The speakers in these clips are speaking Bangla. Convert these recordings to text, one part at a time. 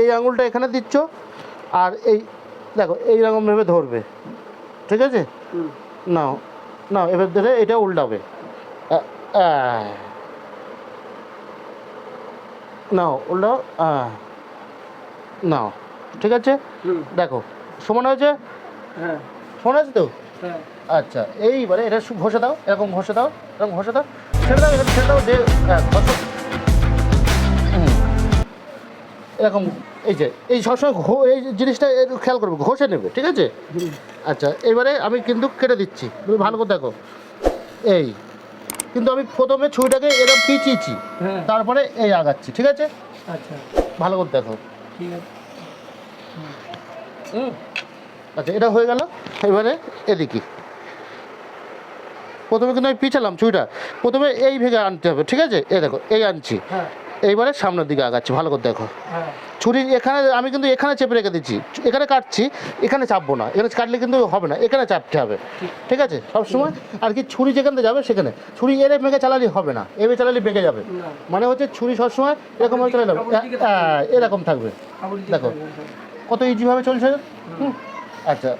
এই আঙুলটা এখানে দিচ্ছ আর এই দেখো এইরকম ভেবে ধরবে। ঠিক আছে? নাও নাও এবার ধরে এটা উল্টাবে। নাও উল্টাও। নাও ঠিক আছে? দেখো সমান হয়েছে? হ্যাঁ। সমান আছে তো? হ্যাঁ। আচ্ছা এইবারে এটা ঘষে দাও এরকম ঘষে দাও এরকম ঘষে দাও। ছেড়ে দাও এরকম ছেড়ে দাও ঘষো। এরকম এই যে এই সবসময় ঘো- এই জিনিসটা খেয়াল করবে ঘষে নেবে ঠিক আছে? আচ্ছা এবারে আমি কিন্তু কেটে দিচ্ছি তুমি ভালো করে দেখো। এই কিন্তু আমি প্রথমে ছুরিটাকে এরকম পিচিয়েছি হ্যাঁ। তারপরে এই আগাচ্ছি ঠিক আছে? আচ্ছা। ভালো করে দেখো। ঠিক আছে। হুম। আচ্ছা এটা হয়ে গেল এবারে এদিকে। প্রথমে কিন্তু আমি পিছালাম ছুরিটা প্রথমে এই ভেগে আনতে হবে ঠিক আছে? এই দেখো এই আনছি। হ্যাঁ। এইবারে সামনের দিকে আগাচ্ছি ভালো করে দেখো। হ্যাঁ। ছুরি এখানে আমি কিন্তু এখানে চেপে রেখে দিচ্ছি। এখানে কাটছি এখানে চাপবো না। এখানে কাটলে কিন্তু হবে না এখানে চাপতে হবে। ঠিক। আছে? সবসময় আর কি ছুরি যেখান থেকে যাবে সেখানে। ছুরি এরে মেঘে চালালে হবে না এভাবে চালালে বেঁকে যাবে। মানে হচ্ছে ছুরি সবসময় এরকম ভাবে চালালে। কাপড়ের হ্যাঁ, এরকম থাকবে। দেখো। হ্যাঁ। কত ইজিভাবে চলছে হুম, আচ্ছা।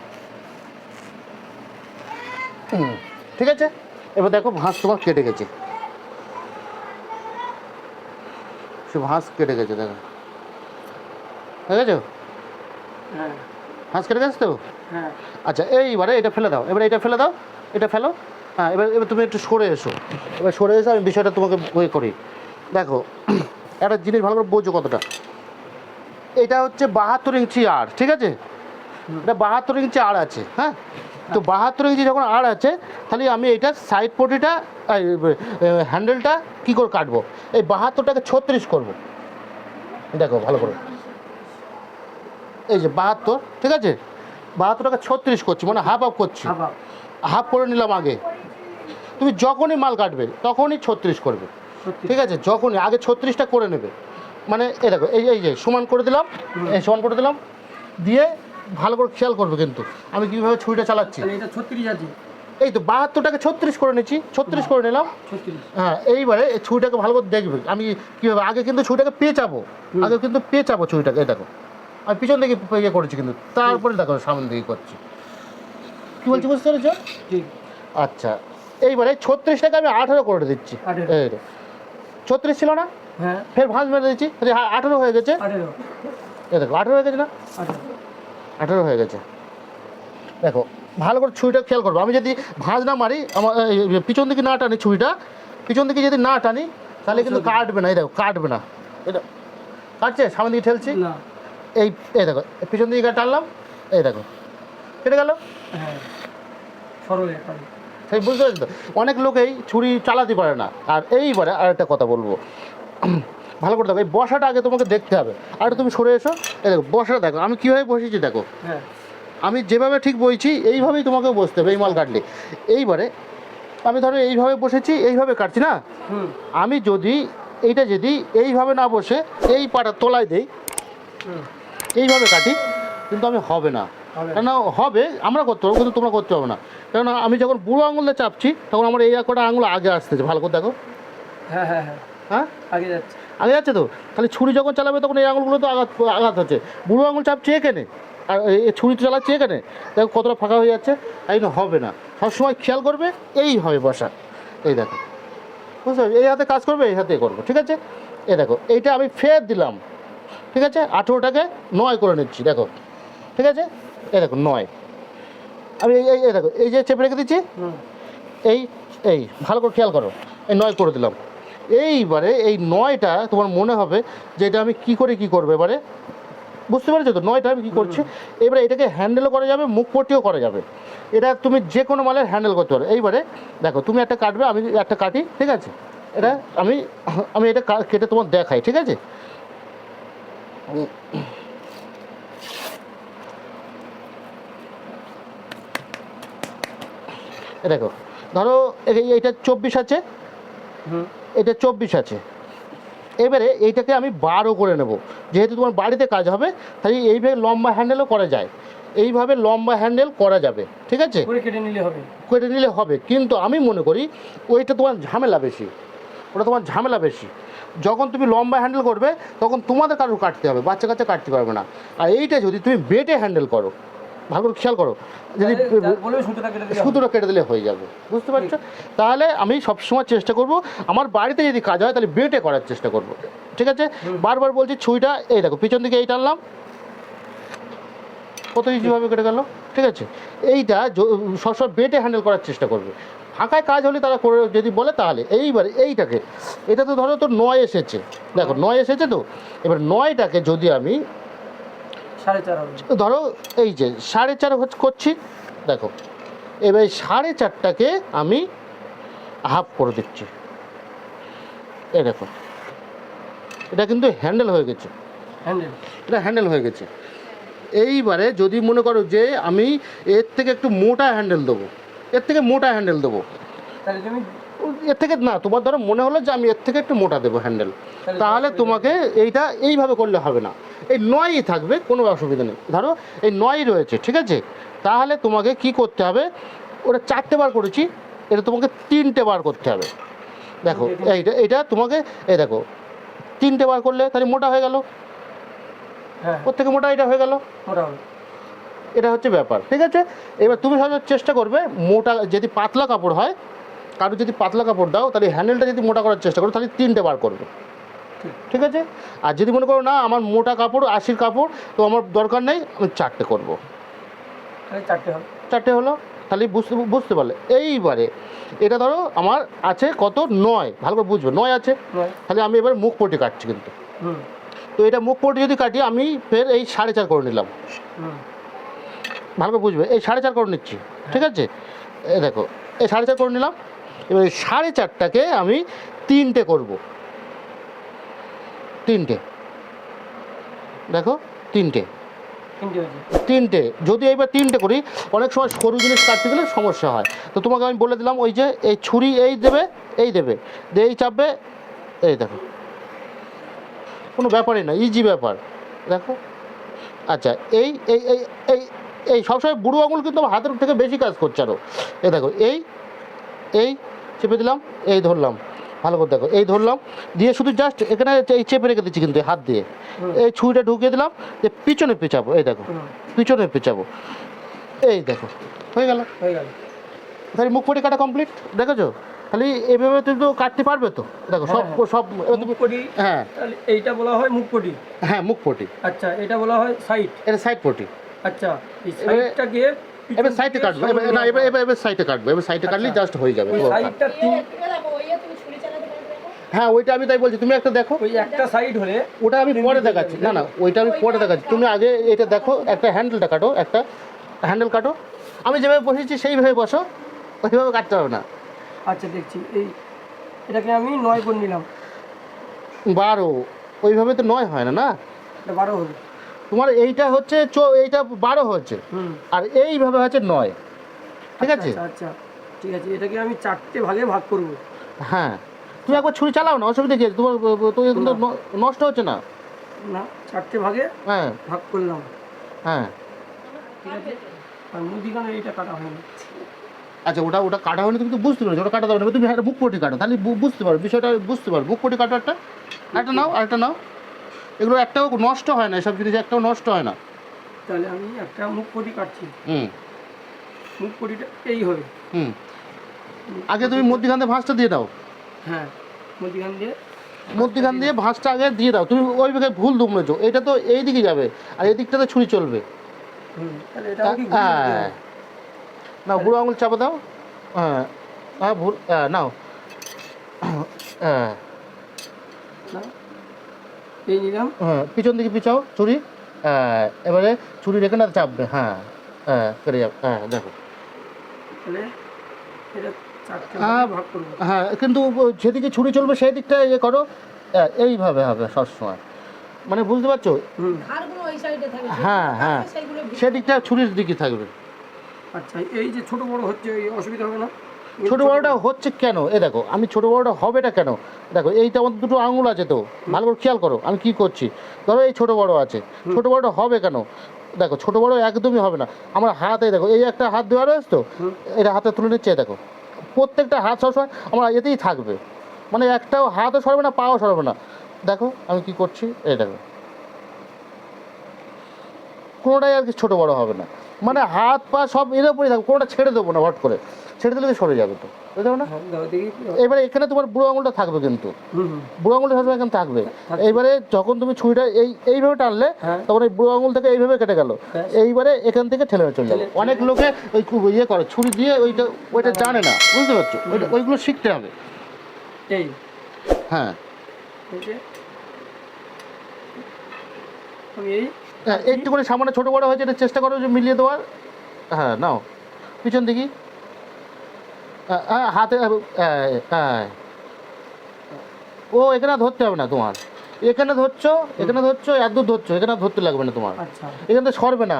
হুম, ঠিক আছে? এবার দেখো ভাঁজ তোমার কেটে গেছে। সে হাঁস কেটে গেছে দেখো হ্যাঁ ভাঁজ কেটে গেছে তো হ্যাঁ আচ্ছা এইবারে এটা ফেলে দাও এবারে এটা ফেলে দাও এটা ফেলো হ্যাঁ এবার এবার তুমি একটু সরে এসো এবার সরে এসো আমি বিষয়টা তোমাকে বই করি। দেখো একটা জিনিস ভালো করে বোঝো কতটা এটা হচ্ছে বাহাত্তর ইঞ্চি আর ঠিক আছে? এটা বাহাত্তর ইঞ্চি আর আছে হ্যাঁ? তো বাহাত্তর ইঞ্চি যখন আর আছে তাহলে আমি এইটার সাইড পটিটা হ্যান্ডেলটা কী করে কাটবো? এই বাহাত্তরটাকে ছত্রিশ করব। দেখো ভালো করে। এই যে বাহাত্তর ঠিক আছে? বাহাত্তর টাকা ছত্রিশ করছি মানে হাফ হাফ করছি। হাফ করে নিলাম আগে। তুমি যখনই মাল কাটবে তখনই ছত্রিশ করবে। ঠিক আছে? যখনই আগে ছত্রিশটা করে নেবে। মানে এ দেখো এই এই যে সমান করে দিলাম এই সমান করে দিলাম দিয়ে ভালো করে খেয়াল করবে কিন্তু। আমি কীভাবে ছুরিটা চালাচ্ছি? এটা ছত্রিশ আছে। এই তো বাহাত্তরটাকে ছত্রিশ করে নিচ্ছি ছত্রিশ করে নিলাম। হ্যাঁ এইবারে এই ছুরিটাকে ভালো করে দেখবে। আমি কীভাবে আগে কিন্তু ছুরিটাকে পেঁচাবো। আগে কিন্তু পেঁচাবো ছুরিটাকে এই দেখো। আমি পিছন দিকে ইয়ে করেছি কিন্তু তারপরে দেখো সামনে দিকে করছি। কী বলছি বুঝতে পেরেছ? আচ্ছা এইবারে ছত্রিশটাকে আমি আঠারো করে দিচ্ছি। এই। ছত্রিশ ছিল না? হ্যাঁ। ফের ভাঁজ মেরে দিচ্ছি। তাহলে আ- আঠারো হয়ে গেছে। এ দেখো আঠারো হয়ে গেছে না? আঠারো হয়ে গেছে। দেখো ভালো করে ছুরিটা খেয়াল করব। আমি যদি ভাঁজ না মারি আমার পিছন দিকে না টানি ছুরিটা পিছন দিকে যদি না টানি তাহলে কিন্তু কাটবে না। এই দেখো কাটবে না। এটা কাটছে? সামনে দিকে ঠেলছি? এই এই দেখো পিছন দিকে টানলাম এই দেখো কেটে গেল? হ্যাঁ সেই বুঝতে পারছি তো অনেক লোকেই ছুরি চালাতে পারে না। আর এইবারে আর একটা কথা বলব। ভালো করে দেখো এই বসাটা আগে তোমাকে দেখতে হবে। আর তুমি সরে এসো। এই দেখো বসাটা দেখো আমি কীভাবে বসেছি দেখো। হ্যাঁ। আমি যেভাবে ঠিক বইছি এইভাবেই তোমাকে বসতে হবে এই মাল কাটলে এইবারে আমি ধরো এইভাবে বসেছি এইভাবে কাটছি না? আমি যদি এইটা যদি এইভাবে না বসে এই পাটা তোলায় দেই এইভাবে কাটি কিন্তু আমি হবে না। কেন হবে আমরা করতে পারব কিন্তু তোমরা করতে পারবে না। কেননা আমি যখন বুড়ো আঙুলে চাপছি তখন আমার এই একটা আঙুল আগে আসতেছে। ভালো করে দেখো। হ্যাঁ হ্যাঁ হ্যাঁ। হ্যাঁ? আগে যাচ্ছে। আগে যাচ্ছে তো? তাহলে ছুরি যখন চালাবে তখন এই আঙুলগুলো তো আঘাত আঘাত হচ্ছে। বুড়ো আঙুল চাপছে এখানে? ছুরি চালাচ্ছে এখানে। দেখো কতটা ফাঁকা হয়ে যাচ্ছে। তাই না হবে না। সবসময় খেয়াল করবে এই হবে বসা। এই দেখো। বুঝতে? এই হাতে কাজ করবে এই হাতে করব ঠিক আছে? এই দেখো এইটা আমি ফের দিলাম। ঠিক আছে? আঠেরোটাকে নয় করে নিচ্ছি দেখো। ঠিক আছে? এই দেখো নয়। আমি এই এই- এই দেখো এই যে চেপে রেখে দিচ্ছি এই এই ভালো করে খেয়াল করো। এই নয় করে দিলাম। এইবারে এই নয়টা তোমার মনে হবে যে এটা আমি কি করে কি করব এবারে? বুঝতে পেরেছ তো? নয়টা আমি কী করছি? এবারে এটাকে হ্যান্ডেলও করা যাবে মুখ পট্টিও করা যাবে। এটা তুমি যে কোনো মালের হ্যান্ডেল করতে পারো। এইবারে দেখো তুমি একটা কাটবে আমি একটা কাটি ঠিক আছে? এটা আমি আমি এটা কেটে তোমার দেখাই ঠিক আছে? দেখো ধরো এই- এইটা চব্বিশ আছে। এটা চব্বিশ আছে। এবারে এইটাকে আমি বারো করে নেব। যেহেতু তোমার বাড়িতে কাজ হবে তাই এইভাবে লম্বা হ্যান্ডেলও করা যায়। এইভাবে লম্বা হ্যান্ডেল করা যাবে ঠিক আছে? কেটে নিলে হবে। কেটে নিলে হবে কিন্তু আমি মনে করি ওইটা তোমার ঝামেলা বেশি। ওটা তোমার ঝামেলা বেশি। যখন তুমি লম্বা হ্যান্ডেল করবে তখন তোমাদের কারোর কাটতে হবে বাচ্চা কাচ্চা কাটতে পারবে না। আর এইটা যদি তুমি বেটে হ্যান্ডেল করো ভালো করে খেয়াল করো। যদি সুতোটা কেটে দিলে হয়ে যাবে। বুঝতে পারছ? তাহলে আমি সবসময় চেষ্টা করব আমার বাড়িতে যদি কাজ হয় তাহলে বেটে করার চেষ্টা করব। ঠিক আছে? বারবার বলছি ছুরিটা এই দেখো পিছন দিকে এই টানলাম কত ইজিভাবে কেটে গেল ঠিক আছে? এইটা সবসময় বেটে হ্যান্ডেল করার চেষ্টা করবে। ফাঁকায় কাজ হলে তারা করে যদি বলে তাহলে। এইবারে এইটাকে এটা তো ধরো তো নয় এসেছে। দেখো নয় এসেছে তো? এবার নয়টাকে যদি আমি সাড়ে চার হবে। ধরো এই যে সাড়ে চার হচ্ছে করছি দেখো এবার সাড়ে চারটাকে আমি হাফ করে দিচ্ছি। এই দেখো এটা কিন্তু হ্যান্ডেল হয়ে গেছে। হ্যান্ডেল এটা হ্যান্ডেল হয়ে গেছে। এইবারে যদি মনে করো যে আমি এর থেকে একটু মোটা হ্যান্ডেল দেবো এর থেকে মোটা হ্যান্ডেল দেবো। তাহলে তুমি এর থেকে না তোমার ধরো মনে হলো যে আমি এর থেকে একটু মোটা দেবো হ্যান্ডেল তাহলে তোমাকে এইটা এইভাবে করলে হবে না। এই নয়ই থাকবে কোনো অসুবিধা নেই। ধরো এই নয়ই রয়েছে ঠিক আছে? তাহলে তোমাকে কি করতে হবে ওটা চারটে বার করেছি এটা তোমাকে তিনটে বার করতে হবে। দেখো এইটা এইটা তোমাকে এই দেখো তিনটে বার করলে তাহলে মোটা হয়ে গেল। হ্যাঁ। ওর থেকে মোটা এটা হয়ে গেল। এটা হচ্ছে ব্যাপার ঠিক আছে? এবার তুমি হয়তো চেষ্টা করবে মোটা যদি পাতলা কাপড় হয় কারও যদি পাতলা কাপড় দাও তাহলে হ্যান্ডেলটা যদি মোটা করার চেষ্টা করো তাহলে তিনটে বার করবে। ঠিক। আছে? আর যদি মনে করো না আমার মোটা কাপড় আশির কাপড় তো আমার দরকার নেই আমি চারটে করব। চারটে হবে। চারটে হলো? তাহলে বুঝতে বুঝতে পারলে। এইবারে এটা ধরো আমার আছে কত? নয়। ভালো করে বুঝবে। নয় আছে। তাহলে আমি এবার মুখ পটি কাটছি কিন্তু। তো এটা মুখ পটি যদি কাটি আমি ফের এই সাড়ে চার করে নিলাম। ভালো করে বুঝবে। এই সাড়ে চার করে নিচ্ছি। ঠিক আছে? এই দেখো এই সাড়ে চার করে নিলাম। এবার সাড়ে চারটাকে আমি তিনটে করব। তিনটে। দেখো তিনটে। তিনটে যদি এইবার তিনটে করি অনেক সময় সরু জিনিস কাটতে গেলে সমস্যা হয়। তো তোমাকে আমি বলে দিলাম ওই যে এই ছুরি এই দেবে এই দেবে। দিয়ে এই চাপবে এই দেখো। কোনো ব্যাপারই না ইজি ব্যাপার। দেখো। আচ্ছা এই এই এই এই সবসময় বুড়ো আঙুল কিন্তু আমার হাতের থেকে বেশি কাজ করছে আরও এই দেখো এই এই চেপে দিলাম এই ধরলাম। ভালো করে দেখো এই ধরলাম দিয়ে শুধু জাস্ট এখানে এই চেপে রেখে দিচ্ছি কিন্তু হাত দিয়ে। এই ছুরিটা ঢুকিয়ে দিলাম যে পিছনে পেঁচাবো এই দেখো পিছনে পেঁচাবো। এই দেখো হয়ে গেল। হয়ে গেল। তাহলে মুখ পটি কাটা কমপ্লিট দেখেছ? তাহলে এভাবে তুমি তো কাটতে পারবে তো? দেখো সব হ্যাঁ, সব মুখপটি হ্যাঁ। তাহলে এইটা বলা হয় মুখপটি হ্যাঁ মুখপটি আচ্ছা এটা বলা হয় সাইড এটা সাইড পটি। আচ্ছা এই সাইডটাকে এবার সাইডে কাটবে এবার না এবার এবার এবার সাইডে কাটবে এবার সাইডে কাটলেই জাস্ট হয়ে যাবে ওই সাইডটা হ্যাঁ ওইটা আমি তাই বলছি তুমি একটা দেখো। ওই একটা সাইড হলে ওটা আমি পরে দেখাচ্ছি। না না ওইটা আমি পরে দেখাচ্ছি। তুমি আগে এটা দেখো একটা হ্যান্ডেলটা কাটো একটা হ্যান্ডেল কাটো। আমি যেভাবে বসেছি সেইভাবে বসো ওইভাবে কাটতে হবে না। আচ্ছা দেখছি এই এটাকে আমি নয় করে নিলাম। বারো ওইভাবে তো নয় হয় না না? এটা বারো হলো তোমার এইটা হচ্ছে এইটা বারো হচ্ছে। আর এইভাবে হচ্ছে নয়। ঠিক আছে? আচ্ছা আচ্ছা। ঠিক আছে এটাকে আমি চারটে ভাগে ভাগ করব। হ্যাঁ। তুমি একবার ছুরি চালাও না অসুবিধা কি? তোমার তো নষ্ট হচ্ছে না? না চারটে ভাগে হ্যাঁ। ভাগ করলাম। হ্যাঁ। ঠিক আছে? আর মুদিখানে এইটা কাটা হয়নি। আচ্ছা ওটা ওটা কাটা হলে তুমি তো বুঝতে পারছ ওটা কাটা যাবে না। তুমি একটা মুখ পটি কাটো। তাহলে বুঝতে পারো বিষয়টা বুঝতে পারো। বুক পটি কাটো একটা। একটা নাও আরেকটা নাও। এগুলো একটাও নষ্ট হয় না এসব জিনিস একটাও নষ্ট হয় না। তাহলে আমি একটা মুখ পটি কাটছি। হুম। মুখ পটিটা এই হবে। হুম। আগে তুমি মধ্যিখান দিয়ে ভাঁজটা দিয়ে দাও। হ্যাঁ মুদিখান দিয়ে মধ্যিখান দিয়ে ভাঁজটা আগে দিয়ে দাও। তুমি ওই দিকে ভুল দুমড়েছো। এটা তো এই দিকে যাবে আর এই দিকটাতে ছুরি চলবে। হুম তাহলে এটা কি হ্যাঁ? নাও বুড়ো আঙুল চাপা দাও। হ্যাঁ হ্যাঁ ভুল হ্যাঁ নাও। হ্যাঁ। না এই নিলাম। হ্যাঁ পিছন দিকে পিছাও ছুরি। হ্যাঁ এবারে ছুরি রেখে না চাপবে। হ্যাঁ হ্যাঁ কেটে যাবে হ্যাঁ দেখো। তাহলে এটা চারটে আহ, ভাগে ভাগ করব। হ্যাঁ কিন্তু যেদিকে ছুরি চলবে সেই দিকটা ইয়ে করো। হ্যাঁ, এইভাবে হবে সবসময়। মানে বুঝতে পারছ? হ্যাঁ, হ্যাঁ। সেদিকটা ছুরির দিকে থাকবে। আচ্ছা এই যে ছোট বড় হচ্ছে এই অসুবিধা হবে না? ছোটো বড়টা হচ্ছে কেন? এ দেখো আমি ছোটো বড়োটা হবেটা কেন? দেখো এইটা আমার দুটো আঙুল আছে তো। ভালো করে খেয়াল করো আমি কি করছি? ধরো এই ছোটো বড়ো আছে। ছোটো বড়োটা হবে কেন? দেখো ছোটো বড়ো একদমই হবে না। আমার হাতে দেখো এই একটা হাত দেওয়া রয়েছে তো এটা হাতে তুলে নিচ্ছে দেখো। প্রত্যেকটা হাত সবসময় আমার এতেই থাকবে। মানে একটাও হাতও সরবে না পাও সরবে না। দেখো আমি কি করছি? এই দেখো। কোনোটাই আর কি ছোটো বড় হবে না। মানে হাত পা সব এর উপরে থাকবে কোনোটা ছেড়ে দেবো না হট করে। ছেড়ে দিলে তো সরে যাবে তো বুঝতে না? হ্যাঁ দেখি এবারে এখানে তোমার বুড়ো আঙুলটা থাকবে কিন্তু। বুড়ো আঙুলটা সবসময় এখানে থাকবে। এইবারে যখন তুমি ছুরিটা এই এইভাবে টানলে হ্যাঁ। তখন এই বুড়ো আঙুল থেকে এইভাবে কেটে গেল। এইবারে এখান থেকে ঠেলে চলে যাবে। অনেক লোকে ওই খুব ইয়ে করে ছুরি দিয়ে ওইটা ওইটা জানে না বুঝতে পারছ? ওইটা ওইগুলো শিখতে হবে। এই। হ্যাঁ। হ্যাঁ, একটু করে সামনে ছোটো বড় হয়েছে এটা চেষ্টা করো যে মিলিয়ে দেওয়ার। হ্যাঁ নাও। পিছন দিকে। হ্যাঁ, হ্যাঁ, হাতে ও এখানে ধরতে হবে না তোমার। এখানে ধরছো এখানে ধরছো এত দূর ধরছো এখানে ধরতে লাগবে না তোমার। আচ্ছা। এখান থেকে সরবে না।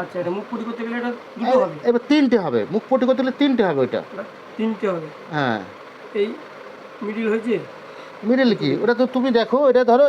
আচ্ছা এটা মুখ পুটি করতে গেলে এটা দুটো হবে। এবার তিনটে হবে। মুখ পটি করতে গেলে তিনটে হবে ওইটা। তিনটে হবে। হ্যাঁ। এই মিডিল হয়েছে? মিডিল কি? ওটা তো তুমি দেখো এটা ধরো